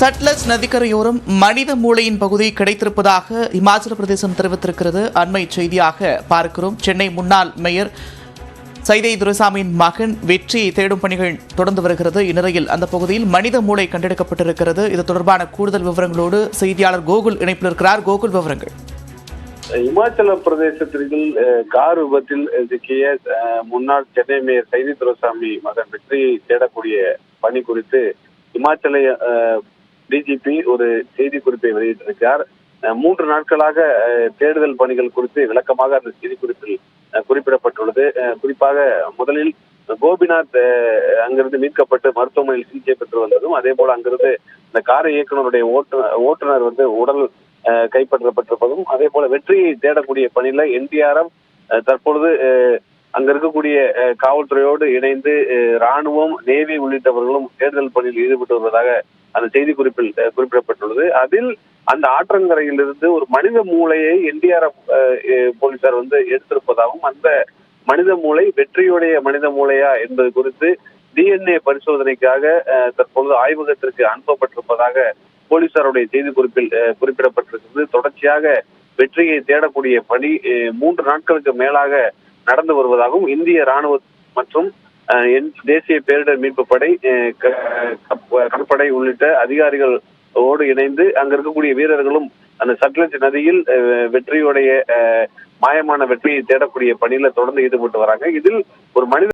சட்லஜ் நதிக்கரையோரம் மனித மூளையின் பகுதி கிடைத்திருப்பதாக இமாச்சல பிரதேசம் தெரிவித்திருக்கிறது. அண்மை செய்தியாக பார்க்கிறோம். சென்னை முன்னாள் மேயர் சைதை துரைசாமியின் மகன் வெற்றி தேடும் பணிகள் தொடர்ந்து வருகிறது. இந்நிலையில் அந்த பகுதியில் மனித மூளை கண்டெடுக்கப்பட்டிருக்கிறது. இது தொடர்பான கூடுதல் விவரங்களோடு செய்தியாளர் கோகுல் இணைப்பில் இருக்கிறார். கோகுல் விவரங்கள். இமாச்சல பிரதேசத்திற்குள் கார் விபத்தில் சிக்கிய முன்னாள் சென்னை மேயர் சைதி துரைசாமி மகன் வெற்றியை தேடக்கூடிய பணி குறித்து இமாச்சல டிஜிபி ஒரு செய்தி குறிப்பை வெளியிட்டிருக்கிறார் மூன்று நாட்களாக தேடுதல் பணிகள் குறித்து விளக்கமாக அந்த செய்தி குறிப்பில் குறிப்பிடப்பட்டுள்ளது. குறிப்பாக முதலில் கோபிநாத் அங்கிருந்து மீட்கப்பட்டு மருத்துவமனையில் சிகிச்சை பெற்று வந்ததும் அதே போல அங்கிருந்து இந்த காரை இயக்குனருடைய ஓட்டுநர் வந்து உடல் கைப்பற்றப்பட்டிருப்பதும் அதே போல வெற்றியை தேடக்கூடிய பணியில என்டிஆர்எம் தற்பொழுது அங்க இருக்கக்கூடிய காவல்துறையோடு இணைந்து ராணுவம் நேவி உள்ளிட்டவர்களும் தேர்தல் பணியில் ஈடுபட்டு வருவதாக அந்த செய்தி குறிப்பில் குறிப்பிடப்பட்டுள்ளது. அதில் அந்த ஆற்றங்கரையிலிருந்து ஒரு மனித மூளையை என்டிஆர்எஃப் போலீசார் வந்து எடுத்திருப்பதாகவும் அந்த மனித மூளை வெற்றியுடைய மனித மூளையா என்பது குறித்து டிஎன்ஏ பரிசோதனைக்காக தற்பொழுது ஆய்வகத்திற்கு அனுப்பப்பட்டிருப்பதாக போலீசாருடைய செய்தி குறிப்பில் குறிப்பிடப்பட்டிருக்கிறது. தொடர்ச்சியாக வெற்றியை தேடக்கூடிய பணி மூன்று நாட்களுக்கு மேலாக நடந்து வருவதாகவும் இந்திய ராணுவ மற்றும் தேசிய பேரிடர் மீட்பு படை கடற்படை உள்ளிட்ட அதிகாரிகளோடு இணைந்து அங்க இருக்கக்கூடிய வீரர்களும் அந்த சட்லஜ் நதியில் வெற்றியுடைய மாயமான வெற்றியை தேடக்கூடிய பணியில தொடர்ந்து ஈடுபட்டு வராங்க. இதில் ஒரு மனித